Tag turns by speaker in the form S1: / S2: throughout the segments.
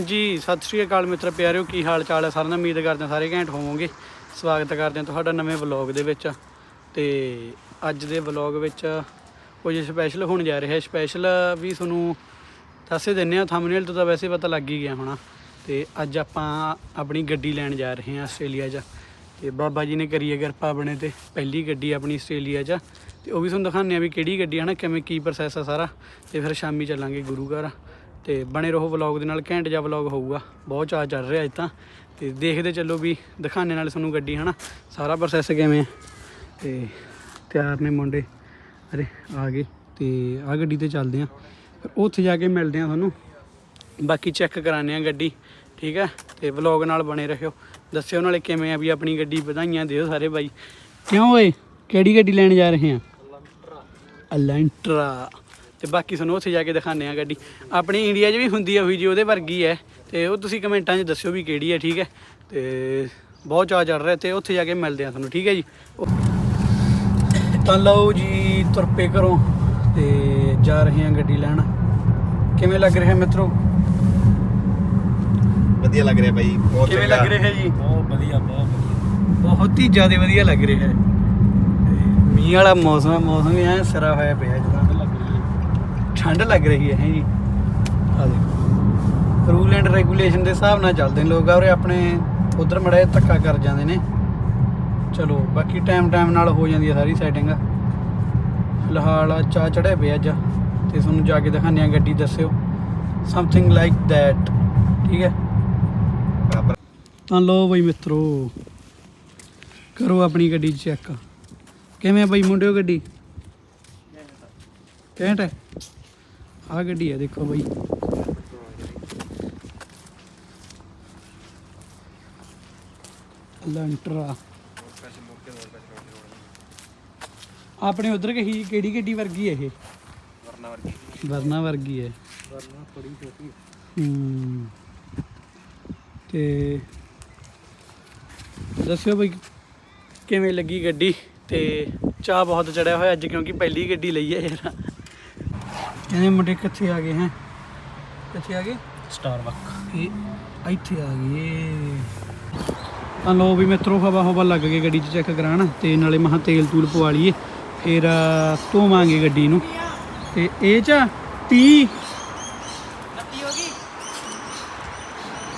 S1: ਜੀ, ਸਤਿ ਸ਼੍ਰੀ ਅਕਾਲ ਮਿੱਤਰ ਪਿਆਰਿਓ, ਕੀ ਹਾਲ ਚਾਲ ਹੈ ਸਾਰਿਆਂ ਦਾ? ਉਮੀਦ ਕਰਦੇ ਹਾਂ ਸਾਰੇ ਘੈਂਟ ਹੋਵੋਗੇ। ਸਵਾਗਤ ਕਰਦੇ ਹਾਂ ਤੁਹਾਡਾ ਨਵੇਂ ਵਲੌਗ ਦੇ ਵਿੱਚ। ਤੇ ਅੱਜ ਦੇ ਵਲੌਗ ਵਿੱਚ ਕੁਝ ਸਪੈਸ਼ਲ ਹੋਣ ਜਾ ਰਿਹਾ। ਹੈ ਸਪੈਸ਼ਲ ਵੀ ਤੁਹਾਨੂੰ ਦੱਸੇ ਦਿੰਨੇ ਆ ਥੰਬਨੇਲ ਤੋਂ ਤਾਂ ਵੈਸੇ ਪਤਾ ਲੱਗ ਹੀ ਗਿਆ ਹੋਣਾ। ਤੇ ਅੱਜ ਆਪਾਂ ਆਪਣੀ ਗੱਡੀ ਲੈਣ ਜਾ ਰਹੇ ਹਾਂ ਆਸਟ੍ਰੇਲੀਆ 'ਚ। ਤੇ ਬਾਬਾ ਜੀ ਨੇ ਕਰੀ ਹੈ ਕਿਰਪਾ ਬਣੇ ਤੇ। ਪਹਿਲੀ ਗੱਡੀ ਆਪਣੀ ਆਸਟ੍ਰੇਲੀਆ 'ਚ। ਤੇ ਉਹ ਵੀ ਤੁਹਾਨੂੰ ਦਿਖਾਉਂਦੇ ਆ ਵੀ ਕਿਹੜੀ ਗੱਡੀ ਹੈ ਨਾ, ਕਿਵੇਂ ਕੀ ਪ੍ਰੋਸੈਸ ਆ ਸਾਰਾ। ਤੇ ਫਿਰ ਸ਼ਾਮੀ ਚੱਲਾਂਗੇ ਗੁਰੂ ਘਰ। ਤੇ ਬਣੇ ਰਹੋ ਵਲੌਗ ਦੇ ਨਾਲ, ਘੈਂਟ ਜਿਹਾ ਵਲੌਗ ਹੋਊਗਾ। ਬਹੁਤ ਚਾਅ ਚੱਲ ਰਿਹਾ ਅੱਜ ਤਾਂ। ਤੇ ਦੇਖਦੇ ਚੱਲੋ ਵੀ ਦਿਖਾਣੇ ਨਾਲ ਤੁਹਾਨੂੰ ਗੱਡੀ, ਹਨਾ? ਸਾਰਾ ਪ੍ਰੋਸੈਸ ਕਿਵੇਂ ਹੈ ਤੇ ਤਿਆਰ ਨੇ ਮੁੰਡੇ। ਅਰੇ, ਆ ਗਏ। ਤੇ ਆ ਗੱਡੀ ਤੇ ਚੱਲਦੇ ਆ। ਫਿਰ ਉੱਥੇ ਜਾ ਕੇ ਮਿਲਦੇ ਆ ਤੁਹਾਨੂੰ। ਬਾਕੀ ਚੈੱਕ ਕਰਾਣੇ ਆ ਗੱਡੀ, ਠੀਕ ਹੈ ਤੇ ਵਲੌਗ ਨਾਲ ਬਣੇ ਰਹਿਓ ਦੱਸਿਓ ਨਾਲੇ ਕਿਵੇਂ ਆ ਵੀ ਆਪਣੀ ਗੱਡੀ ਵਧਾਈਆਂ ਦਿਓ ਸਾਰੇ ਬਾਈ। ਕਿਉਂ ਓਏ? ਕਿਹੜੀ ਗੱਡੀ ਲੈਣ ਜਾ ਰਹੇ ਆ? ਅਲੈਂਟਰਾ। ਤੇ ਬਾਕੀ ਤੁਹਾਨੂੰ ਉੱਥੇ ਜਾ ਕੇ ਦਿਖਾਣੇ ਆ ਗੱਡੀ। ਆਪਣੀ ਇੰਡੀਆ 'ਚ ਵੀ ਹੁੰਦੀ ਆ ਉਹੀ ਜੀ ਉਹਦੇ ਵਰਗੀ ਹੈ ਤੇ ਉਹ ਤੁਸੀਂ ਕਮੈਂਟਾਂ 'ਚ ਦੱਸਿਓ ਵੀ ਕਿਹੜੀ ਹੈ ਠੀਕ ਹੈ ਤੇ ਬਹੁਤ ਚਾਅ ਚੜ ਰਿਹਾ ਤੇ ਉੱਥੇ ਜਾ ਕੇ ਮਿਲਦੇ ਆ ਤੁਹਾਨੂੰ ਠੀਕ ਹੈ ਜੀ। ਤਾਂ ਲਓ ਜੀ ਤੁਰ ਪਏ ਘਰੋਂ ਤੇ ਜਾ ਰਹੇ ਹਾਂ ਗੱਡੀ ਲੈਣ। ਕਿਵੇਂ ਲੱਗ ਰਿਹਾ ਮਿੱਤਰੋ?
S2: ਵਧੀਆ ਲੱਗ ਰਿਹਾ ਬਾਈ ਬਹੁਤ
S1: ਕਿਵੇਂ। ਲੱਗ ਰਿਹਾ ਜੀ?
S3: ਬਹੁਤ ਵਧੀਆ ਬਹੁਤ ਵਧੀਆ।
S1: ਬਹੁਤ ਹੀ ਜ਼ਿਆਦਾ ਵਧੀਆ ਲੱਗ ਰਿਹਾ ਹੈ। ਮੀਂਹ ਵਾਲਾ ਮੌਸਮ ਹੈ ਮੌਸਮ ਵੀ ਐ ਸਿਰਾ ਹੋਇਆ ਪਿਆ
S3: ਹੈ
S1: ਠੰਡ ਲੱਗ ਰਹੀ ਹੈ ਜੀ। ਆ ਦੇਖੋ। ਰੂਲ ਐਂਡ ਰੈਗੂਲੇਸ਼ਨ ਦੇ ਹਿਸਾਬ ਨਾਲ ਚੱਲਦੇ ਨੇ ਲੋਕ ਔਰ ਆਪਣੇ ਉਧਰ ਮੜਾ ਧੱਕਾ ਕਰ ਜਾਂਦੇ ਨੇ। ਚਲੋ ਬਾਕੀ ਟਾਈਮ ਟਾਈਮ ਨਾਲ ਹੋ ਜਾਂਦੀ ਹੈ ਸਾਰੀ ਸੈਟਿੰਗ ਫਿਲਹਾਲ ਚਾ ਚੜਿਆ ਪਿਆ ਅੱਜ ਤੇ ਤੁਹਾਨੂੰ ਜਾ ਕੇ ਦਿਖਾਉਂਦੇ ਆ ਗੱਡੀ ਦੱਸਿਓ। ਸਮਥਿੰਗ ਲਾਈਕ ਦੈਟ ਠੀਕ ਹੈ? ਤਾਂ ਲੋ ਬਈ ਮਿੱਤਰੋ ਕਰੋ ਆਪਣੀ ਗੱਡੀ ਚੈੱਕ ਕਿਵੇਂ ਬਈ ਮੁੰਡਿਓ ਗੱਡੀ? ਘੈਂਟ ਹੈ? ਆ ਗੱਡੀ ਹੈ ਦੇਖੋ ਬਈ। ਲੰਟਰਾ। ਆਪਣੇ ਉਧਰ ਕਹੀ ਕਿਹੜੀ ਗੱਡੀ ਵਰਗੀ ਹੈ ਇਹ?
S2: ਵਰਨਾ ਵਰਗੀ।
S1: ਵਰਨਾ ਵਰਗੀ ਹੈ।
S3: ਵਰਨਾ ਥੋੜੀ ਛੋਟੀ
S1: ਹੂੰ। ਤੇ ਦੱਸਿਓ ਬਈ ਕਿਵੇਂ ਲੱਗੀ ਗੱਡੀ? ਤੇ ਚਾਹ ਬਹੁਤ ਚੜਿਆ ਹੋਇਆ ਅੱਜ ਕਿਉਂਕਿ ਪਹਿਲੀ ਗੱਡੀ ਲਈ ਹੈ ਯਾਰ। ਕਹਿੰਦੇ ਮੁੰਡੇ ਕਿੱਥੇ ਆ ਗਏ ਹੈ? ਕਿੱਥੇ ਆ ਗਏ?
S3: ਸਟਾਰ ਵਕ
S1: ਇਹ ਇੱਥੇ ਆ ਗਏ। ਤਾਂ ਲੋ ਵੀ ਮਿੱਤਰੋ ਹਵਾ ਹਵਾ ਲੱਗ ਗਈ ਗੱਡੀ 'ਚ ਚੈੱਕ ਕਰਾਣ ਤੇ ਨਾਲੇ ਮਹਾ ਤੇਲ ਤੂਲ ਪਵਾ ਲਈਏ ਫਿਰ ਧੋਵਾਂਗੇ ਗੱਡੀ ਨੂੰ। ਤੇ ਇਹ ਚ 30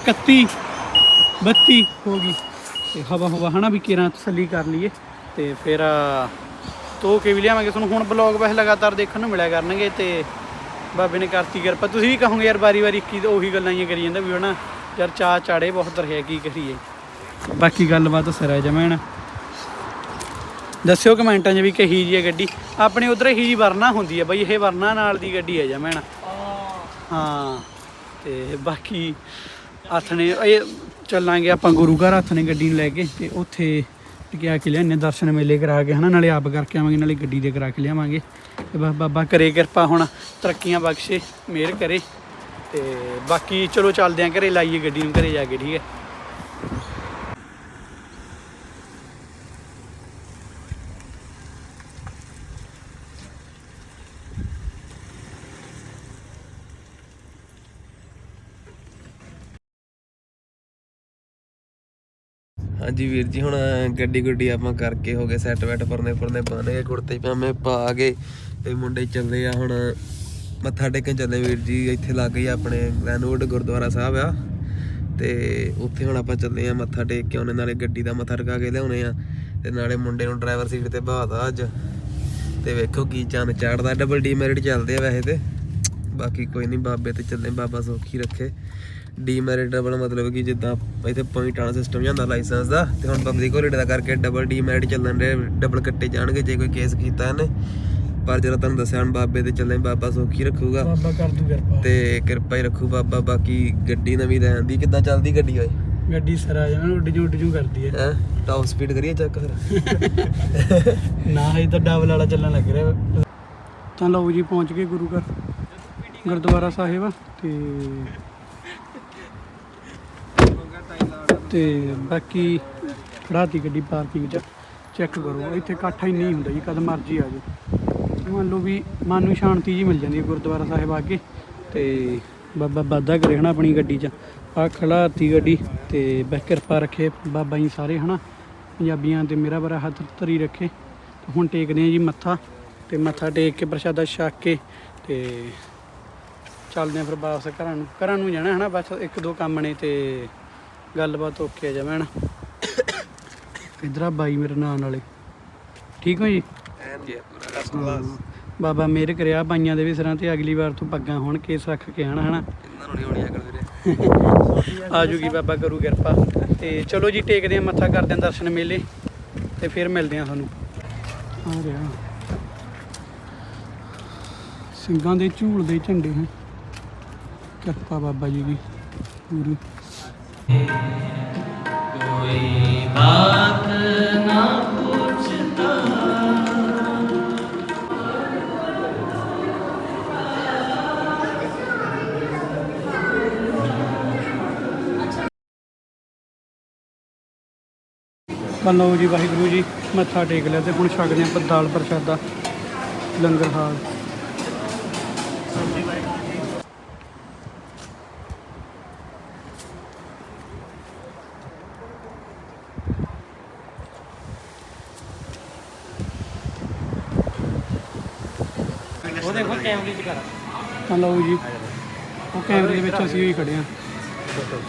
S1: 31 32 ਹੋ ਗਈ? ਤੇ ਹਵਾ ਹਵਾ ਹਨਾ ਵੀ ਕਿਰਾਂ ਤਸੱਲੀ ਕਰ ਲਈਏ। ਤੇ ਫਿਰ ਧੋ ਕੇ ਵੀ ਲਿਆਵਾਂਗੇ। ਤੁਹਾਨੂੰ ਹੁਣ ਬਲੌਗ ਵੈਸੇ ਲਗਾਤਾਰ ਦੇਖਣ ਨੂੰ ਮਿਲਿਆ ਕਰਨਗੇ ਤੇ ਬਾਬੇ ਨੇ ਕਰਤੀ ਕਿਰਪਾ। ਤੁਸੀਂ ਵੀ ਕਹੋਗੇ ਯਾਰ ਵਾਰੀ ਵਾਰੀ ਇੱਕੀ ਉਹੀ ਗੱਲਾਂ ਹੀ ਕਰੀ ਜਾਂਦਾ ਵੀ ਹਨਾ, ਯਾਰ ਚਾ ਚਾੜੇ ਬਹੁਤ ਰਿਹਾ ਕੀ ਕਰੀਏ। ਬਾਕੀ ਗੱਲਬਾਤ ਸਿਰਾ ਜਮੈਣ ਦੱਸਿਓ ਕਮੈਂਟਾਂ 'ਚ ਵੀ ਕਹੀ ਜੀ ਹੈ ਗੱਡੀ। ਆਪਣੇ ਉਧਰ ਹੀ ਜੀ ਵਰਨਾ ਹੁੰਦੀ ਹੈ ਬਈ, ਇਹ ਵਰਨਾ ਨਾਲ ਦੀ ਗੱਡੀ ਹੈ ਜਮੈਣ ਹਾਂ, ਤੇ ਬਾਕੀ ਹੱਥ ਨੇ, ਇਹ ਚੱਲਾਂਗੇ ਆਪਾਂ ਗੁਰੂ ਘਰ ਹੱਥ ਨੇ ਗੱਡੀ ਨੂੰ ਲੈ ਕੇ ਤੇ ਉੱਥੇ ਟਿਕਿਆ ਕੇ ਲਿਆਨੇ ਦਰਸ਼ਨ ਮੇਲੇ ਕਰਾ ਕੇ ਹਨਾ, ਨਾਲੇ ਆਪ ਕਰਕੇ ਆਵਾਂਗੇ, ਨਾਲੇ ਗੱਡੀ ਦੇ ਕਰਾ ਕੇ ਲਿਆਵਾਂਗੇ। ਤੇ ਬਸ ਬਾਬਾ ਕਰੇ ਕਿਰਪਾ ਹੁਣ, ਤਰੱਕੀਆਂ ਬਖਸ਼ੇ, ਮਿਹਰ ਕਰੇ। ਤੇ ਬਾਕੀ ਚਲੋ ਚੱਲਦੇ ਆਂ ਘਰੇ, ਲਾਈਏ ਗੱਡੀ ਨੂੰ, ਘਰੇ ਜਾ ਕੇ, ਠੀਕ ਹੈ।
S4: ਹਾਂਜੀ ਵੀਰ ਜੀ, ਹੁਣ ਗੱਡੀ ਗੁੱਡੀ ਆਪਾਂ ਕਰਕੇ ਹੋ ਗਏ ਸੈੱਟ ਵੈਟ ਪਰਨੇ ਪਰਨੇ ਪਾਣੇ ਕੁੜਤੇ, ਪਜਾਮੇ ਪਾ ਕੇ ਤੇ ਮੁੰਡੇ ਚੱਲੇ ਆ ਹੁਣ, ਮੱਥਾ ਟੇਕਣ ਚੱਲੇ ਵੀਰ ਜੀ, ਇੱਥੇ ਲੱਗ ਗਈ ਆਪਣੇ ਗ੍ਰੈਨਵੁੱਡ ਗੁਰਦੁਆਰਾ ਸਾਹਿਬ ਆ ਤੇ ਉੱਥੇ ਹੁਣ ਆਪਾਂ ਚੱਲੇ ਆ ਮੱਥਾ ਟੇਕ ਕੇ ਆਉਣੇ, ਨਾਲੇ ਗੱਡੀ ਦਾ ਮੱਥਾ ਟਿਕਾ ਕੇ ਲਿਆਉਣੇ ਆ ਤੇ ਨਾਲੇ ਮੁੰਡੇ ਨੂੰ ਡਰਾਈਵਰ ਸੀਟ ਤੇ ਬਹਾਤਾ ਅੱਜ ਤੇ ਵੇਖੋ ਕੀ ਚੰਨ ਚਾੜਦਾ ਡਬਲ ਡੀਮੈਰਿਟ ਚੱਲਦੇ ਆ ਵੈਸੇ ਤੇ। ਬਾਕੀ ਕੋਈ ਨਹੀਂ ਬਾਬੇ ਤੇ ਚੱਲੇ, ਬਾਬਾ ਸੌਖੀ ਰੱਖੇ। ਡੀਮੈਰਿਟ ਡਬਲ ਮਤਲਬ ਕਿ ਜਿੱਦਾਂ ਇੱਥੇ ਪੁਆਇੰਟ ਵਾਲਾ ਸਿਸਟਮ ਜਾਂਦਾ ਲਾਇਸੈਂਸ ਦਾ ਤੇ ਹੁਣ ਪਬਲਿਕ ਹੋਲੀਡੇ ਦਾ ਕਰਕੇ ਡਬਲ ਡੀਮੈਰਿਟ ਚੱਲਣ ਦੇ ਡਬਲ ਕੱਟੇ ਜਾਣਗੇ ਜੇ ਕੋਈ ਕੇਸ ਕੀਤਾ ਇਹਨੇ। ਪਰ ਜਦੋਂ ਤੁਹਾਨੂੰ ਦੱਸਿਆ ਹੁਣ ਬਾਬੇ ਤੇ ਚੱਲੇ ਬਾਬਾ ਸੌਖੀ ਰੱਖੂਗਾ।
S1: ਬਾਬਾ ਕਰ ਦੂ ਕਿਰਪਾ।
S4: ਤੇ ਕਿਰਪਾ ਹੀ ਰੱਖੂ ਬਾਬਾ ਬਾਕੀ ਗੱਡੀ ਨਵੀਂ ਲੈਣ ਦੀ ਕਿੱਦਾਂ ਚੱਲਦੀ ਗੱਡੀ ਓਏ?
S1: ਗੱਡੀ ਸਰਾ ਜਾਣਾ ਉੱਡ ਜੂ ਉੱਡ ਜੂ ਕਰਦੀ ਹੈ।
S4: ਹੈ? ਟਾਪ ਸਪੀਡ ਕਰੀਏ ਚੱਕ ਫਿਰ।
S1: ਨਾ ਇਹ ਤਾਂ ਡਬਲ ਵਾਲਾ ਚੱਲਣ ਲੱਗ ਰਿਹਾ। ਤਾਂ ਲਓ ਜੀ ਪਹੁੰਚ ਗਏ ਗੁਰੂ ਘਰ ਗੁਰਦੁਆਰਾ ਸਾਹਿਬ ਤੇ ਤੇ ਬਾਕੀ ਖੜਾਤੀ ਗੱਡੀ ਪਾਰਕਿੰਗ 'ਚ ਚੈੱਕ ਕਰੋ। ਇੱਥੇ ਇਕੱਠਾ ਹੀ ਨਹੀਂ ਹੁੰਦਾ ਜੀ, ਕਦ ਮਰਜ਼ੀ ਆ ਜਾਓ। ਮੰਨ ਲਓ ਵੀ ਮਨ ਨੂੰ ਸ਼ਾਂਤੀ ਜੀ ਮਿਲ ਜਾਂਦੀ ਹੈ ਗੁਰਦੁਆਰਾ ਸਾਹਿਬ ਆ ਕੇ ਤੇ ਬਾਬਾ ਵਾਧਾ ਕਰੇ ਹਨਾ ਆਪਣੀ ਗੱਡੀ 'ਚ। ਆ ਖੜਾਤੀ ਗੱਡੀ ਤੇ ਬੈ ਕਿਰਪਾ ਰੱਖੇ ਬਾਬਾ ਜੀ ਸਾਰੇ ਹਨਾ। ਪੰਜਾਬੀਆਂ ਤੇ ਮੇਰਾ ਬਰਾ ਹੱਥ ਧਰੀ ਰੱਖੇ। ਹੁਣ ਟੇਕਦੇ ਆ ਜੀ ਮੱਥਾ ਤੇ ਮੱਥਾ ਟੇਕ ਕੇ ਪ੍ਰਸ਼ਾਦਾ ਛਕ ਕੇ ਤੇ ਚੱਲਦੇ ਆ ਫਿਰ ਵਾਪਸ ਘਰਾਂ ਨੂੰ। ਘਰਾਂ ਨੂੰ ਜਾਣਾ ਹਨਾ ਬਸ ਇੱਕ ਦੋ ਕੰਮ ਨੇ ਤੇ ਗੱਲਬਾਤ ਓਕੇ ਆ ਜਾਵੇ ਹਨਾ ਇਧਰ ਆ ਬਾਈ ਮੇਰੇ ਨਾਲ ਵਾਲੇ। ਠੀਕ ਹੋ ਜੀ। ਬਾਬਾ ਮਿਹਰ ਕਰਿਆ ਬਾਈਆਂ ਦੇ ਵੀ ਸਿਰਾਂ ਤੇ ਅਗਲੀ ਵਾਰ ਤੋਂ ਪੱਗਾਂ ਹੋਣ ਕੇਸ ਰੱਖ ਕੇ ਆਣਾ ਹਨਾ? ਆ ਜੂਗੀ ਬਾਬਾ ਕਰੂ ਕਿਰਪਾ। ਤੇ ਚਲੋ ਜੀ ਟੇਕਦੇ ਆ ਮੱਥਾ ਕਰਦੇ ਆ ਦਰਸ਼ਨ ਮੇਲੇ ਤੇ ਫਿਰ ਮਿਲਦੇ ਆ ਤੁਹਾਨੂੰ। ਆ ਰਿਹਾ। ਸਿੰਘਾਂ ਦੇ ਝੂਲ ਦੇ ਝੰਡੇ ਹਨ ਕਿਰਪਾ ਬਾਬਾ ਜੀ ਦੀ। ਪੂਰੀ ਬਸ ਜੀ ਵਾਹਿਗੁਰੂ ਜੀ, ਮੱਥਾ ਟੇਕ ਲਿਆ ਤੇ ਹੁਣ ਛਕਦੇ ਆਪਾਂ ਦਾਲ ਪ੍ਰਸ਼ਾਦਾ, ਲੰਗਰ ਹਾਲ
S3: ਉਹ ਦੇਖੋ ਕੈਮਰੇ 'ਚ ਕਰ।
S1: ਤਾਂ ਲਓ ਜੀ। ਉਹ ਕੈਮਰੇ ਦੇ ਵਿੱਚ ਅਸੀਂ ਹੀ ਖੜੇ ਆ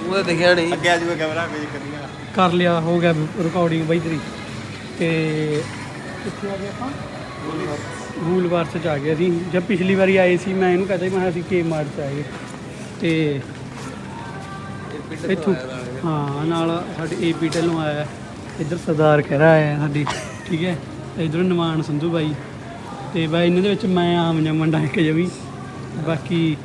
S4: ਉਹ ਤਾਂ ਦਿਖਿਆ ਨਹੀਂ।
S2: ਅੱਗੇ ਆ ਜੂਗਾ ਕੈਮਰਾ ਕੋਈ ਚੱਕਰ ਨਹੀਂ ਆ।
S1: ਕਰ ਲਿਆ ਹੋ ਗਿਆ ਰਿਕਾਰਡਿੰਗ ਬਈ ਤੇਰੀ। ਤੇ ਕਿੱਥੇ ਆ ਗਏ ਆਪਾਂ? ਰੂਲਵਾਰ ਚ ਆ ਗਏ ਅਸੀਂ ਜਦ ਪਿਛਲੀ ਵਾਰੀ ਆਏ ਸੀ ਮੈਂ ਇਹਨੂੰ ਕਹਦਾ ਮੈਂ ਕਿਹਾ ਅਸੀਂ ਕੇ ਮਾਰ ਚ ਆਏ। ਤੇ ਇੱਥੋਂ ਹਾਂ ਨਾਲ ਸਾਡੇ ਏਪੀ ਢਿੱਲੋਂ ਆਇਆ। ਇੱਧਰ ਸਰਦਾਰ ਖਹਿਰਾ ਆਇਆ ਸਾਡੀ। ਠੀਕ ਹੈ? ਤੇ ਇੱਧਰ ਨਿਮਾਨ ਸੰਧੂ ਬਾਈ। ਤੇ ਬਾਈ ਇਹਨਾਂ ਦੇ ਵਿੱਚ ਮੈਂ ਆਮ ਜਿਹਾ ਮੁੰਡਾ ਇੱਕ ਜਵੀ ਬਾਕੀ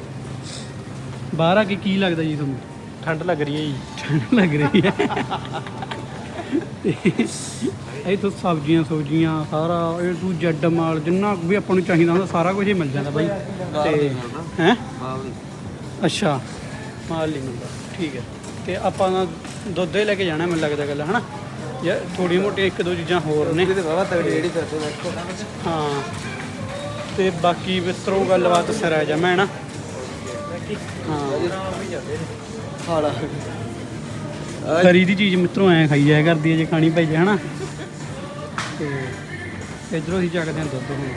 S1: ਬਾਹਰ ਆ ਕੇ ਕੀ ਲੱਗਦਾ ਜੀ ਤੁਹਾਨੂੰ?
S3: ਠੰਡ ਲੱਗ ਰਹੀ ਹੈ ਜੀ।
S1: ਠੰਡ ਲੱਗ ਰਹੀ ਹੈ। ਤੇ ਇੱਥੋਂ ਸਬਜ਼ੀਆਂ ਸਬਜ਼ੀਆਂ ਸਾਰਾ ਇਹ ਟੂ ਜੱਡ ਮਾਲ ਜਿੰਨਾ ਵੀ ਆਪਾਂ ਨੂੰ ਚਾਹੀਦਾ ਹੁੰਦਾ ਸਾਰਾ ਕੁਝ ਹੀ ਮਿਲ ਜਾਂਦਾ ਬਾਈ। ਤੇ ਹੈ? ਅੱਛਾ ਮਾਲ ਨਹੀਂ ਮਿਲਦਾ। ਠੀਕ ਹੈ। ਤੇ ਆਪਾਂ ਨਾ ਦੁੱਧ ਹੀ ਲੈ ਕੇ ਜਾਣਾ ਮੈਨੂੰ ਲੱਗਦਾ ਗੱਲ ਹਨਾ? ਯਾ ਥੋੜੀ ਮੋਟੀ ਇੱਕ ਦੋ ਚੀਜ਼ਾਂ ਹੋਰ ਨੇ।
S4: ਤੇ ਬਾਬਾ ਤਗੜੀ ਜਿਹੜੀ ਕਰਦੇ ਦੇਖੋ
S1: ਹਾਂ। ਤੇ ਬਾਕੀ ਵਿਸਤਰੋ ਗੱਲਬਾਤ ਸਿਰ ਆ ਜਾ ਮੈਂ ਨਾ। ਹਾਂ।
S4: ਹਾਲਾ।
S1: ਖਰੀ ਦੀ ਚੀਜ਼ ਮਿੱਤਰੋਂ ਐ ਖਾਈ ਜਾਇਆ ਕਰਦੀ ਹੈ ਜੇ ਖਾਣੀ ਪਈ ਜੇ ਹਨਾ। ਤੇ ਇਧਰੋਂ ਹੀ ਚੱਕਦੇ ਹਾਂ ਦੁੱਧ ਹੁਣ।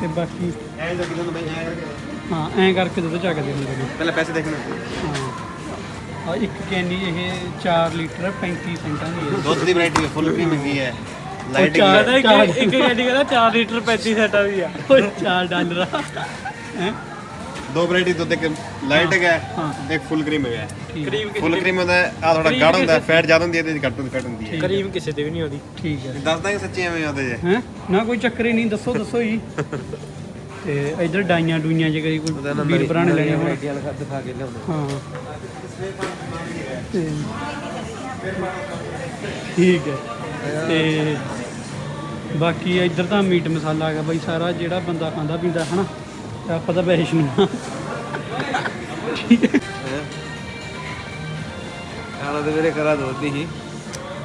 S1: ਤੇ ਬਾਕੀ
S2: ਐਂ ਕਿਦੋਂ ਬਈ ਐਂ ਕਰਕੇ।
S1: ਹਾਂ ਐਂ ਕਰਕੇ ਦੁੱਧ ਚੱਕਦੇ ਹੁੰਦੇ ਨੇ।
S2: ਪਹਿਲਾਂ ਪੈਸੇ ਦੇਖਣਾ
S1: ਹਾਂ। ਆ ਇੱਕ ਕੈਨੀ ਇਹ 4 ਲੀਟਰ 35 ਸੈਂਟਾਂ ਦੀ ਹੈ।
S2: ਦੁੱਧ ਦੀ ਵੈਰਾਈਟੀ ਫੁੱਲ ਕਰੀਮ ਹੈਗੀ ਹੈ। ਲਾਈਟ
S1: ਚਾਰ-
S3: ਇੱਕ ਇੱਕ ਗੱਡੀ ਕਹਿੰਦਾ 4 ਲੀਟਰ 35 ਸੈਟਾ ਵੀ ਆ।
S1: ਉਹ 4 ਡਾਲਰ ਹੈ?
S2: ਹੈ ਦੋ ਵੈਰਾਈਟੀ ਦੁੱਧ ਇੱਕ ਲਾਈਟ ਹੈਗਾ
S1: ਹਾਂ।
S2: ਇੱਕ ਫੁੱਲ ਕਰੀਮ ਹੈਗਾ
S3: ਕਰੀਮ
S2: ਫੁੱਲ ਕਰੀਮ ਹੁੰਦਾ ਆ ਥੋੜਾ ਗਾੜ ਹੁੰਦਾ ਫੈਟ ਜ਼ਿਆਦਾ ਹੁੰਦੀ ਹੈ ਤੇ ਘੱਟ ਘੱਟ ਹੁੰਦੀ ਹੈ।
S3: ਕਰੀਮ ਕਿਸੇ ਤੇ ਵੀ ਨਹੀਂ ਆਉਂਦੀ।
S1: ਠੀਕ ਹੈ।
S2: ਦੱਸਦਾ ਕਿ ਸੱਚੀ ਐਵੇਂ ਆਉਂਦੇ ਜੇ।
S1: ਹੈ? ਨਾ ਕੋਈ ਚੱਕਰ ਹੀ ਨਹੀਂ ਦੱਸੋ ਦੱਸੋ ਜੀ। ਤੇ ਇਧਰ ਡਾਈਆਂ ਡੂਈਆਂ ਜੇ ਕੋਈ ਵੀਰ ਭਰਾ ਨੇ ਲੈਣੇ ਹੋਣ।
S4: ਦਿਖਾ ਕੇ ਲਿਆਉਂਦੇ।
S1: ਹਾਂ। ਤੇ ਠੀਕ ਹੈ। ਤੇ ਬਾਕੀ ਇੱਧਰ ਤਾਂ ਮੀਟ ਮਸਾਲਾ ਹੈਗਾ ਬਾਈ ਸਾਰਾ ਜਿਹੜਾ ਬੰਦਾ ਖਾਂਦਾ ਪੀਂਦਾ ਹਨਾ? ਆਪਾਂ ਤਾਂ ਵੈਸ਼ਨੂੰ ਆ ਠੀਕ ਹੈ।
S4: ਖਾਣਾ ਤੇ ਮੇਰੇ ਦੋਦੀ ਸੀ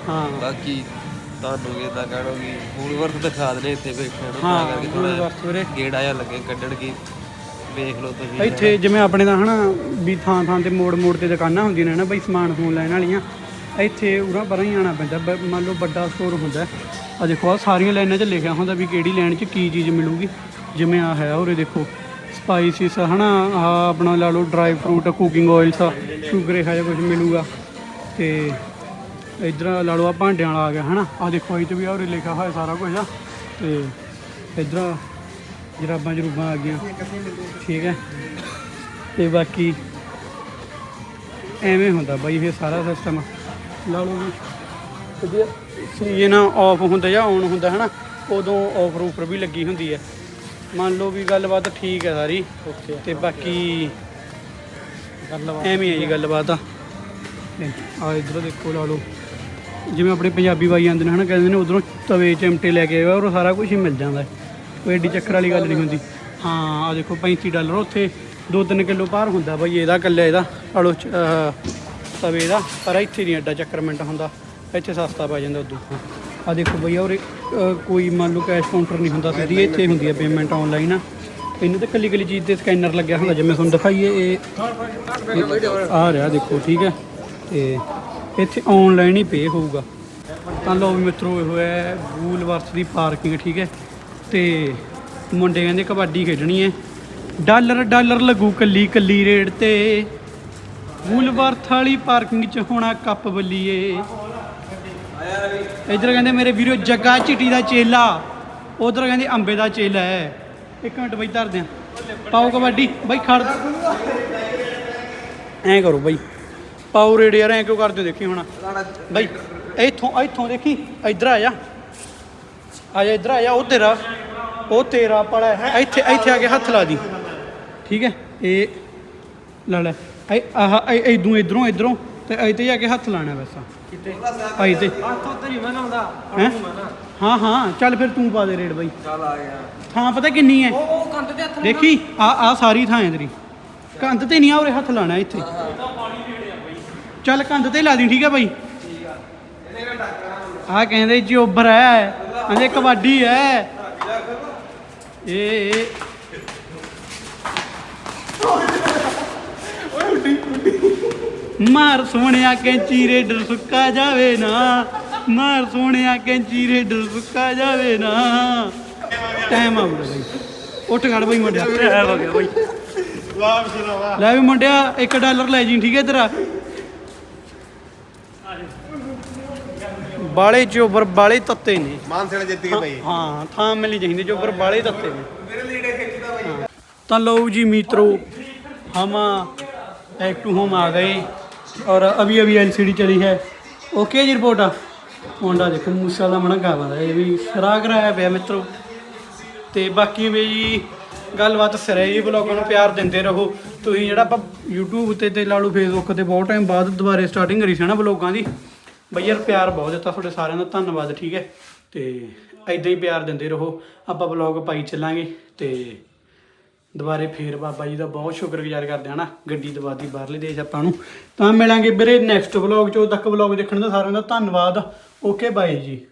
S1: ਹਾਂ।
S4: ਬਾਕੀ ਤੁਹਾਨੂੰ ਕੀ ਤਾਂ ਕਹਿਣੋਗੀ ਫੂਡ ਵਰਤ ਦਿਖਾ ਦਨੇ ਇੱਥੇ ਬੈਠੇ ਨੂੰ ਤਾਂ ਕਰਕੇ ਥੋੜਾ
S1: ਵਰਤ ਵੀਰੇ।
S4: ਗੇੜਾ ਜਿਹਾ ਲੱਗੇ ਕੱਢਣ ਕੀ ਵੇਖ ਲਓ ਤੁਸੀਂ
S1: ਇੱਥੇ ਜਿਵੇਂ ਆਪਣੇ ਦਾ ਹਨਾ ਵੀ ਥਾਂ ਥਾਂ ਤੇ ਮੋੜ ਮੋੜ ਤੇ ਦੁਕਾਨਾਂ ਹੁੰਦੀਆਂ ਨੇ ਨਾ ਬਈ ਸਮਾਨ ਸਮੂਨ ਲੈਣ ਵਾਲੀਆਂ। ਇੱਥੇ ਉਰਾਂ ਪਰਾਂ ਹੀ ਆਣਾ ਪੈਂਦਾ ਬ- ਮੰਨ ਲਓ ਵੱਡਾ ਸਟੋਰ ਹੁੰਦਾ ਆ ਦੇਖੋ ਆ ਸਾਰੀਆਂ ਲਾਈਨਾਂ 'ਚ ਲਿਖਿਆ ਹੁੰਦਾ ਵੀ ਕਿਹੜੀ ਲਾਈਨ 'ਚ ਕੀ ਚੀਜ਼ ਮਿਲੂਗੀ। ਜਿਵੇਂ ਆ ਹੈ ਉਰੇ ਦੇਖੋ ਸਪਾਈਸਿਸ ਹਨਾ ਆ ਆਪਣਾ ਲਾ ਲਓ dry fruit cooking oils sugar ਇਹੋ ਜਿਹਾ ਕੁਝ ਮਿਲੂਗਾ। ਤੇ ਇਧਰ ਲਾ ਲਓ ਆ ਭਾਂਡਿਆਂ ਵਾਲਾ ਆ ਗਿਆ ਹਨਾ? ਆ ਦੇਖੋ ਇਹ 'ਚ ਵੀ ਆ ਉਰੇ ਲਿਖਿਆ ਹੋਇਆ ਸਾਰਾ ਕੁਝ ਆ। ਤੇ ਇਧਰ ਜਰਾਬਾਂ ਜਰੂਬਾਂ ਆ ਗਈਆਂ। ਠੀਕ ਹੈ। ਤੇ ਬਾਕੀ ਐਵੇਂ ਹੁੰਦਾ ਬਾਈ ਇਹ ਸਾਰਾ ਸਿਸਟਮ ਲਾ ਲਓ ਵੀ ਜੇ ਸੀਜ਼ਨ ਆਫ ਹੁੰਦਾ ਜਾਂ ਆਨ ਹੁੰਦਾ ਹੈ ਨਾ ਉਦੋਂ ਆਫਰ ਉਫਰ ਵੀ ਲੱਗੀ ਹੁੰਦੀ ਹੈ। ਮੰਨ ਲਓ ਵੀ ਗੱਲਬਾਤ ਠੀਕ ਹੈ ਸਾਰੀ। ਤੇ ਬਾਕੀ ਗੱਲਬਾਤ ਐਵੇਂ ਹੈ ਜੀ ਗੱਲਬਾਤ। ਆ ਆ ਇਧਰੋਂ ਦੇਖੋ ਲਾ ਲਓ ਜਿਵੇਂ ਆਪਣੇ ਪੰਜਾਬੀ ਬਾਈ ਆਉਂਦੇ ਨੇ, ਹਨਾ, ਕਹਿੰਦੇ ਨੇ ਉਧਰੋਂ ਤਵੇ, ਚਮਟੇ ਲੈ ਕੇ ਆਏ ਔਰ ਸਾਰਾ ਕੁਝ ਹੀ ਮਿਲ ਜਾਂਦਾ ਹੈ। ਕੋਈ ਏਡੀ ਚੱਕਰ ਵਾਲੀ ਗੱਲ ਨਹੀਂ ਹੁੰਦੀ। ਹਾਂ ਆ ਦੇਖੋ 35 ਡਾਲਰ, ਉੱਥੇ 2-3 ਕਿਲੋ ਭਾਰ ਹੁੰਦਾ ਬਾਈ, ਇਹਦਾ ਕੱਲਾ ਇਹਦਾ, ਆਲੋ ਤਵੇ ਦਾ, ਪਰ ਇੱਥੇ ਨਹੀਂ ਐਡਾ ਚੱਕਰਮੈਂਟ ਹੁੰਦਾ। ਇੱਥੇ ਸਸਤਾ ਪੈ ਜਾਂਦਾ ਉਦੋਂ। ਆ ਦੇਖੋ ਬਈ, ਔਰ ਕੋਈ ਮੰਨ ਲਓ ਕੈਸ਼ ਕਾਊਂਟਰ ਨਹੀਂ ਹੁੰਦਾ, ਸਿੱਧੀ ਇੱਥੇ ਹੁੰਦੀ ਹੈ ਪੇਮੈਂਟ ਆਨਲਾਈਨ ਇਹਨੂੰ ਤੇ ਕੱਲੀ ਕੱਲੀ ਚੀਜ਼ ਤੇ ਸਕੈਨਰ ਲੱਗਿਆ ਹੁੰਦਾ, ਜਿਵੇਂ ਤੁਹਾਨੂੰ ਦਿਖਾਈਏ, ਇਹ ਇਹ ਆ ਰਿਹਾ, ਦੇਖੋ, ਠੀਕ ਹੈ। ਤੇ ਇੱਥੇ ਆਨਲਾਈਨ ਹੀ ਪੇ ਹੋਊਗਾ। ਤਾਂ ਲੋ ਵੀ ਮਿੱਤਰੋ, ਇਹ ਹੋਇਆ ਵੂਲਵਰਥ ਦੀ ਪਾਰਕਿੰਗ ਠੀਕ ਹੈ। ਤੇ ਮੁੰਡੇ ਕਹਿੰਦੇ ਕਬੱਡੀ ਖੇਡਣੀ ਹੈ। ਡਾਲਰ ਡਾਲਰ ਲੱਗੂ ਕੱਲੀ ਕੱਲੀ ਰੇਡ ਤੇ। ਵੂਲਵਰਥ ਵਾਲੀ ਪਾਰਕਿੰਗ 'ਚ ਹੋਣਾ ਕੱਪ ਬੱਲੀਏ। ਇਧਰ ਕਹਿੰਦੇ ਮੇਰੇ ਵੀਰੋ, ਜੱਗਾ ਚਿੱਟੀ ਦਾ ਚੇਲਾ। ਉਧਰ ਕਹਿੰਦੇ ਅੰਬੇ ਦਾ ਚੇਲਾ ਹੈ। ਇੱਕ ਮਿੰਟ ਬਈ, ਧਰਦੇ ਆ ਪਾਓ ਕਬੱਡੀ। ਬਈ, ਖੜ। ਐਂ ਕਰੋ ਬਈ। ਪਾਓ ਰੇਡ ਯਾਰ ਐਂ ਕਿਉਂ ਕਰਦੇ ਹੋ ਦੇਖੀ ਹੁਣ? ਬਈ ਇੱਥੋਂ ਇੱਥੋਂ ਦੇਖੀ ਇਧਰ ਆ ਜਾ। ਆ ਜਾ ਇਧਰ ਆ ਜਾ ਉਹ ਤੇਰਾ ਉਹ ਤੇਰਾ ਪੜਾ ਹੈ। ਇੱਥੇ ਇੱਥੇ ਆ ਕੇ ਹੱਥ ਲਾ ਦੀ। ਠੀਕ ਹੈ? ਇਹ ਲਾ ਲੈ। ਆਹ ਇਦੋਂ ਇਧਰੋਂ ਇਧਰੋਂ ਤੇ ਇੱਥੇ ਜਾ ਕੇ ਹੱਥ ਲਾਣਾ ਵੈਸਾ ਕਿਤੇ। ਆਈ ਤੇ
S3: ਹੱਥ ਉੱਤੇ ਨਹੀਂ ਮੈਂ ਲਾਉਂਦਾ।
S1: ਹੈਂ? ਹਾਂ ਹਾਂ। ਚੱਲ ਫਿਰ ਤੂੰ ਪਾ ਦੇ ਰੇਡ ਬਾਈ।
S4: ਚੱਲ ਆ ਗਿਆ।
S1: ਥਾਂ ਪਤਾ ਕਿੰਨੀ ਹੈ?
S3: ਉਹ ਕੰਧ ਤੇ ਹੱਥ
S1: ਦੇਖੀ ਆ ਆ ਸਾਰੀ ਥਾਂ ਹੈ ਤੇਰੀ। ਕੰਧ ਤੇ ਨਹੀਂ ਆ ਉਰੇ ਹੱਥ ਲਾਣਾ ਇੱਥੇ। ਚੱਲ ਕੰਧ ਤੇ ਲਾ ਦੀ ਠੀਕ ਹੈ ਬਾਈ? ਆ ਕਹਿੰਦੇ ਜੋਬਰ ਹੈ ਕਹਿੰਦੇ ਕਬੱਡੀ ਹੈ ਇਹ ਮਾਰ ਸੋਹਣਿਆ ਕੈਂਚੀ ਰੇਡਰ ਸੁੱਕਾ ਜਾਵੇ ਨਾ ਮਾਰ ਸੋਹਣਿਆ ਕੈਂਚੀ ਰੇਡਰ ਸੁੱਕਾ ਜਾਵੇ ਨਾ। ਟਾਈਮ ਆਊਗਾ ਬਾਈ। ਉੱਠ ਖੜ ਬਈ ਮੁੰਡਿਆ। ਟਾਈਮ ਹੋ ਗਿਆ ਬਾਈ। ਲੈ ਵੀ ਮੁੰਡਿਆ 1 ਡਾਲਰ ਲੈ ਜੀ ਠੀਕ ਹੈ ਤੇਰਾ। ਬਾਲੇ ਚੋਬਰ ਬਾਲੇ ਤੱਤੇ ਨੇ
S2: ਮਾਨ ਸੇਣਾ ਜਿੱਤ ਗਏ ਭਾਈ
S1: ਹਾਂ ਥਾਂ ਮਿਲਣੀ ਚਾਹੀਦੀ ਚੋਬਰ ਬਾਲੇ ਤੱਤੇ ਨੇ ਮੇਰੇ ਲੀੜੇ ਖਿੱਚਦਾ ਬਾਈ ਤਾਂ ਲਓ ਜੀ ਮਿੱਤਰੋ हम एक टू होम आ गए और अभी अभी एलसीडी चली है ओके जी रिपोर्ट ਮੁੰਡਾ ਦੇਖੋ ਮੂਸਾ ਦਾ ਮਣਾ ਗਾਵਾਂ ਦਾ ਇਹ ਵੀ ਸਰਾ ਕਰਾਇਆ ਪਿਆ ਮਿੱਤਰੋ ਤੇ ਬਾਕੀ ਵੀ ਜੀ ਗੱਲਬਾਤ ਸਿਰੇ ਜੀ ਬਲੌਗਾਂ ਨੂੰ ਪਿਆਰ ਦਿੰਦੇ ਰਹੋ ਤੁਸੀਂ ਜਿਹੜਾ ਆਪਾਂ YouTube ਤੇ ਤੇ ਲਾ ਲਓ Facebook ਤੇ ਬਹੁਤ ਟਾਈਮ ਬਾਅਦ ਦੁਬਾਰੇ ਸਟਾਰਟਿੰਗ ਕਰੀ ਸੀ ਨਾ ਬਲੌਗਾਂ ਦੀ ਬਈ ਯਾਰ ਪਿਆਰ ਬਹੁਤ ਦਿੱਤਾ ਤੁਹਾਡੇ ਸਾਰਿਆਂ ਦਾ, ਧੰਨਵਾਦ, ਠੀਕ ਹੈ? ਤੇ ਐਦਾਂ ਹੀ ਪਿਆਰ ਦਿੰਦੇ ਰਹੋ। ਆਪਾਂ ਬਲੌਗ ਪਾਈ ਚੱਲਾਂਗੇ ਤੇ ਦੁਬਾਰੇ ਫੇਰ ਬਾਬਾ ਜੀ ਦਾ ਬਹੁਤ ਸ਼ੁਕਰਗੁਜ਼ਾਰ ਕਰਦੇ ਹਾਂ ਨਾ ਗੱਡੀ ਦਵਾਦੀ ਬਾਹਰਲੇ ਦੇਸ਼ ਆਪਾਂ ਨੂੰ। ਤਾਂ ਮਿਲਾਂਗੇ ਵੀਰੇ ਨੈਕਸਟ ਵਲੌਗ ਚ, ਉਦੋਂ ਤੱਕ ਵਲੌਗ ਦੇਖਣ ਦਾ ਸਾਰਿਆਂ ਦਾ ਧੰਨਵਾਦ। ਓਕੇ ਬਾਏ ਜੀ।